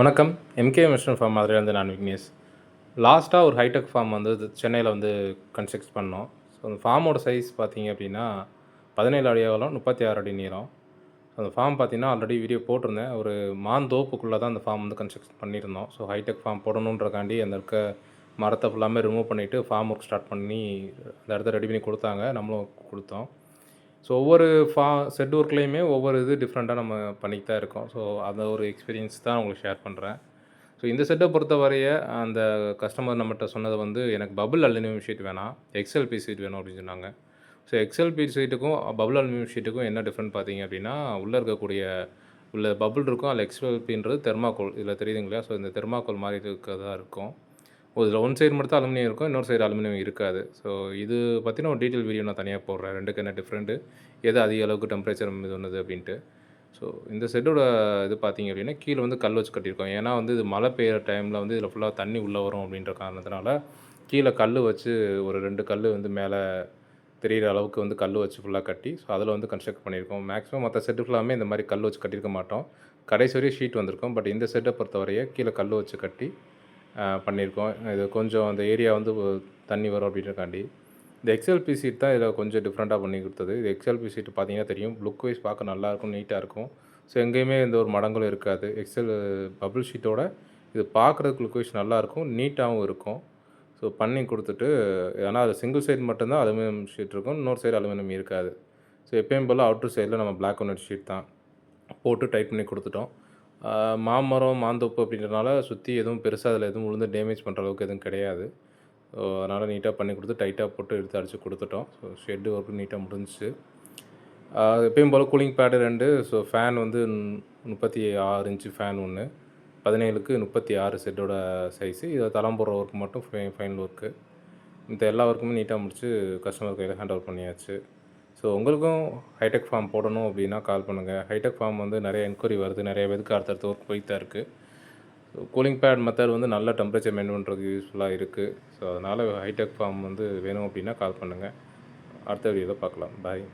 வணக்கம். MK mission form மாதிரிலேருந்து நான் விக்னேஷ். லாஸ்ட்டாக ஒரு ஹைடெக் ஃபார்ம் வந்து சென்னையில் வந்து கன்ஸ்ட்ரக்ட் பண்ணோம். ஸோ அந்த ஃபார்மோட சைஸ் பார்த்தீங்க அப்படின்னா பதினேழு அடி அகலம் முப்பத்தி ஆறு அடி நீளம். அந்த ஃபார்ம் பார்த்தீங்கன்னா ஆல்ரெடி வீடியோ போட்டிருந்தேன். ஒரு மாந்தோப்புக்குள்ளே தான் அந்த ஃபார்ம் வந்து கன்ஸ்ட்ரக்ஷன் பண்ணியிருந்தோம். ஸோ ஹைடெக் ஃபார்ம் போடணுன்றக்காண்டி அந்த இருக்க மரத்தை ஃபுல்லாமே ரிமூவ் பண்ணிவிட்டு ஃபார்ம் ஒர்க் ஸ்டார்ட் பண்ணி அந்த இடத்த ரெடி பண்ணி கொடுத்தாங்க. நம்மளும் கொடுத்தோம். ஸோ ஒவ்வொரு ஃபா செட் ஒர்க்லேயுமே ஒவ்வொரு இது டிஃப்ரெண்ட்டாக நம்ம பண்ணிட்டு தான் இருக்கோம். ஸோ அந்த ஒரு எக்ஸ்பீரியன்ஸ் தான் உங்களுக்கு ஷேர் பண்ணுறேன் ஸோ இந்த செட்டை பொறுத்தவரைய அந்த கஸ்டமர் நம்மகிட்ட சொன்னது வந்து எனக்கு பபுள் அலுமினியம் ஷீட் வேணாம் எக்ஸ்எல்பி ஷீட் வேணும் அப்படின்னு சொன்னாங்க. ஸோ எக்ஸ்எல்பி ஷீட்டுக்கும் பபுள் அலுமினியம் ஷீட்டுக்கும் என்ன டிஃப்ரெண்ட் பார்த்தீங்க அப்படின்னா உள்ளே இருக்கக்கூடிய உள்ள பபுள் இருக்கும் அதில் எக்ஸ்எல்பின்றது தெர்மாக்கோல் இதில் தெரியுதுங்களா? ஸோ இந்த தெர்மாக்கோல் மாதிரி இருக்கிறதா இருக்கும். இதில் ஒன் சைடு மட்டும் அலுமினியம் இருக்கும் இன்னொரு சைடு அலுமினியம் இருக்காது. ஸோ இது பற்றின ஒரு டீட்டெயில் வீடியோ நான் தனியாக போடுறேன். ரெண்டுக்கு என்ன டிஃப்ரெண்ட்டு எது அதிக அளவுக்கு டெம்பரேச்சர் இது ஒன்றுது அப்படின்ட்டு. ஸோ இந்த செட்டோட இது பார்த்தீங்க அப்படின்னா கீழே வந்து கல் வச்சு கட்டியிருக்கோம். ஏன்னா வந்து இது மழை பெய்கிற டைமில் வந்து இதில் ஃபுல்லாக தண்ணி உள்ளே வரும் அப்படின்ற காரணத்தினால கீழே கல் வச்சு ஒரு ரெண்டு கல் வந்து மேலே தெரிகிற அளவுக்கு வந்து கல் வச்சு ஃபுல்லாக கட்டி ஸோ அதில் வந்து கன்ஸ்ட்ரக்ட் பண்ணியிருக்கோம். மேக்ஸிமம் மற்ற செட்டு ஃபுல்லாமே இந்த மாதிரி கல் வச்சு கட்டியிருக்க மாட்டோம். கடைசி வரையும் ஷீட் வந்திருக்கும். பட் இந்த செட்டை பொறுத்தவரையே கீழே கல் வச்சு கட்டி பண்ணியிருக்கோம். இது கொஞ்சம் அந்த ஏரியா வந்து தண்ணி வரும் அப்படின்றக்காண்டி. இந்த எக்ஸ்எல்பி சீட் தான் இதில் கொஞ்சம் டிஃப்ரெண்ட்டாக பண்ணி கொடுத்தது. இது எக்ஸ்எல்பி சீட் பார்த்தீங்கன்னா தெரியும். லுக் வைஸ் பார்க்க நல்லாயிருக்கும் நீட்டாக இருக்கும். ஸோ எங்கேயுமே எந்த ஒரு மடங்களும் இருக்காது. எக்ஸல் பபுள் ஷீட்டோட இது பார்க்குறதுக்கு லுக் வைஸ் நல்லாயிருக்கும் நீட்டாகவும் இருக்கும். ஸோ பண்ணி கொடுத்துட்டு ஏன்னா அது சிங்கிள் சைடு மட்டும்தான் அலுமினியம் ஷீட் இருக்கும். இன்னொரு சைடு அலுமினியம் இருக்காது. ஸோ எப்பயும் போல் அவுட்ரு சைடில் நம்ம பிளாக் அண்ட் ஒயிட் ஷீட் தான் போட்டு டைட் பண்ணி கொடுத்துட்டோம். மாமரம் மாந்தோப்பு அப்படின்றனால சுற்றி எதுவும் பெருசாக அதில் எதுவும் விழுந்து டேமேஜ் பண்ணுற அளவுக்கு எதுவும் கிடையாது. ஸோ அதனால் நீட்டாக பண்ணி கொடுத்து டைட்டாக போட்டு எடுத்து அடித்து கொடுத்துட்டோம். ஸோ ஷெட்டு ஒர்க்கு நீட்டாக முடிஞ்சிச்சு. எப்பயும் போல் கூலிங் பேடு ரெண்டு. ஸோ ஃபேன் வந்து முப்பத்தி ஆறு இன்ச்சு ஃபேன் ஒன்று பதினேழுக்கு முப்பத்தி ஆறு செட்டோட சைஸு இதை தளம் போடுற ஒர்க் மட்டும் ஃபை ஃபைனல் ஒர்க்கு மற்ற எல்லா ஒர்க்குமே நீட்டாக முடிச்சு கஸ்டமர் கையில் ஹேண்ட் ஓவர் பண்ணியாச்சு. ஸோ உங்களுக்கும் ஹைடெக் ஃபார்ம் போடணும் அப்படின்னா கால் பண்ணுங்கள் ஹைடெக் ஃபார்ம் வந்து நிறைய என்கொயரி வருது. நிறைய பேருக்கு அடுத்தடுத்த ஒர்க் போயிட்டு தான் இருக்குது ஸோ கூலிங் பேட் மெத்தட் வந்து நல்ல டெம்பரேச்சர் மெயின் பண்ணுறதுக்கு யூஸ்ஃபுல்லாக இருக்குது ஸோ அதனால் ஹைடெக் ஃபார்ம் வந்து வேணும் அப்படின்னா கால் பண்ணுங்கள் அடுத்த வீடியோவில் பார்க்கலாம். பாய்